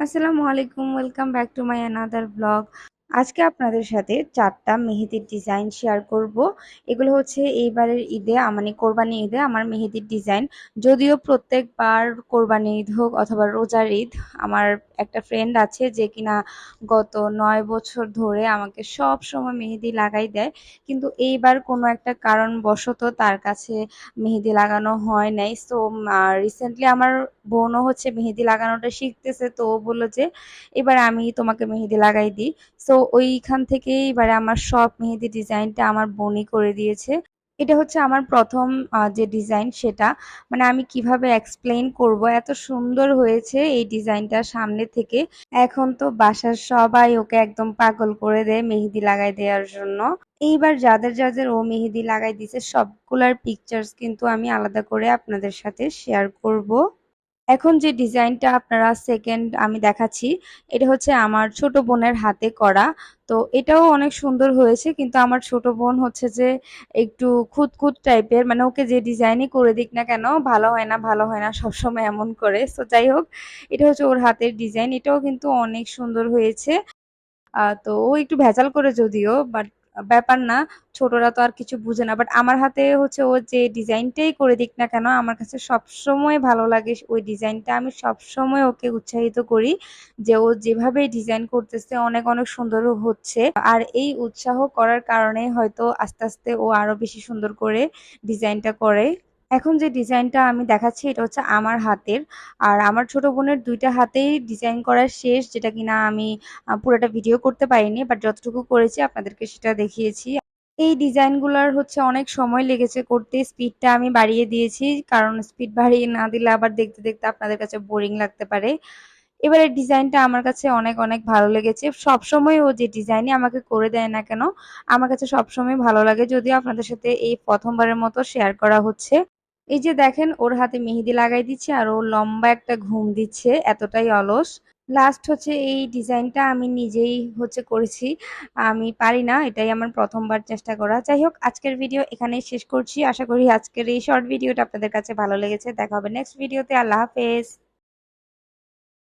আসসালামু আলাইকুম welcome back to my another blog আজকে আপনাদের সাথে চারটা মেহেদির ডিজাইন শেয়ার করব। এগুলো হচ্ছে এইবারের ঈদে মানে কোরবানি ঈদে আমার মেহেদির ডিজাইন যদিও প্রত্যেকবার কোরবানি ঈদ হোক অথবা রোজার ঈদ, আমার একটা ফ্রেন্ড আছে যে কিনা গত নয় বছর ধরে আমাকে সব সময় মেহেদি লাগাই দেয়। কিন্তু এইবার কোনো একটা কারণবশত তার কাছে মেহেদি লাগানো হয় নাই। সো রিসেন্টলি আমার বোনও হচ্ছে মেহেদি লাগানোটা শিখতেছে, তো ও বলল যে, এবার আমি তোমাকে মেহেদি লাগাই দিই। সো ওইখান থেকে এবারে আমার সব মেহেদি ডিজাইনটা আমার বোনই করে দিয়েছে। এটা হচ্ছে আমার প্রথম যে ডিজাইন সেটা। মানে আমি কীভাবে এক্সপ্লেন করব? এত সুন্দর হয়েছে এই ডিজাইনটা সামনে থেকে। এখন তো বাসার সবাই ওকে একদম পাগল করে দেয় মেহেদি লাগাই দেওয়ার জন্য। এইবার যাদের যাদের ও মেহেদি লাগাই দিছে সবগুলার পিকচার্স কিন্তু আমি আলাদা করে আপনাদের সাথে শেয়ার করব। এখন যে ডিজাইনটা আপনারা সেকেন্ড আমি দেখাচ্ছি, এটা হচ্ছে আমার ছোট বোনের হাতে করা। তো এটাও অনেক সুন্দর হয়েছে, কিন্তু আমার ছোট বোন হচ্ছে যে একটু খুঁতখুত টাইপের মানে ওকে যে ডিজাইনই করে দিক না কেন, ভালো হয় না, ভালো হয় না, সবসময় এমন করে। সো যাই হোক, এটা হচ্ছে ওর হাতের ডিজাইন, এটাও কিন্তু অনেক সুন্দর হয়েছে। তো ও একটু ভেজাল করে যদিও বাট ব্যাপার না, ছোটরা তো আর কিছু বুঝে না। বাট আমার হাতে হচ্ছে ও যে ডিজাইনটাই করে দিক না কেন, আমার কাছে সবসময় ভালো লাগে ওই ডিজাইনটা। আমি সবসময় ওকে উৎসাহিত করি যে ও যেভাবে ডিজাইন করতেছে, অনেক অনেক সুন্দর হচ্ছে। আর এই উৎসাহ করার কারণে হয়তো আস্তে আস্তে ও আরও বেশি সুন্দর করে ডিজাইনটা করে। এখন যে ডিজাইনটা আমি দেখাচ্ছি, এটা হচ্ছে আমার হাতের। আর আমার ছোট বোনের দুইটা হাতেই ডিজাইন করা শেষ, যেটা কিনা আমি পুরোটা ভিডিও করতে পারিনি, বাট যতটুকু করেছি আপনাদেরকে সেটা দেখিয়েছি। এই ডিজাইনগুলোর হচ্ছে অনেক সময় লেগেছে করতে, স্পিডটা আমি বাড়িয়ে দিয়েছি, কারণ স্পিড বাড়িয়ে না দিলে আবার দেখতে দেখতে আপনাদের কাছে বোরিং লাগতে পারে। এবারে ডিজাইনটা আমার কাছে অনেক অনেক ভালো লেগেছে। সবসময় ও যে ডিজাইনই আমাকে করে দেয় না কেন, আমার কাছে সবসময় ভালো লাগে, যদিও আপনাদের সাথে এই প্রথমবারের মতো শেয়ার করা হচ্ছে। এই যে দেখেন, ওর হাতে মেহেদি লাগাই দিচ্ছে আর ও লম্বা একটা ঘুম দিচ্ছে, এতটাই অলস। লাস্ট হচ্ছে এই ডিজাইনটা আমি নিজেই হচ্ছে করেছি। আমি পারি না, এটাই আমার প্রথমবার চেষ্টা করা। যাই হোক, আজকের ভিডিও এখানেই শেষ করছি। আশা করি আজকের এই শর্ট ভিডিওটা আপনাদের কাছে ভালো লেগেছে। দেখা হবে নেক্সট ভিডিওতে আল্লাহ হাফেজ।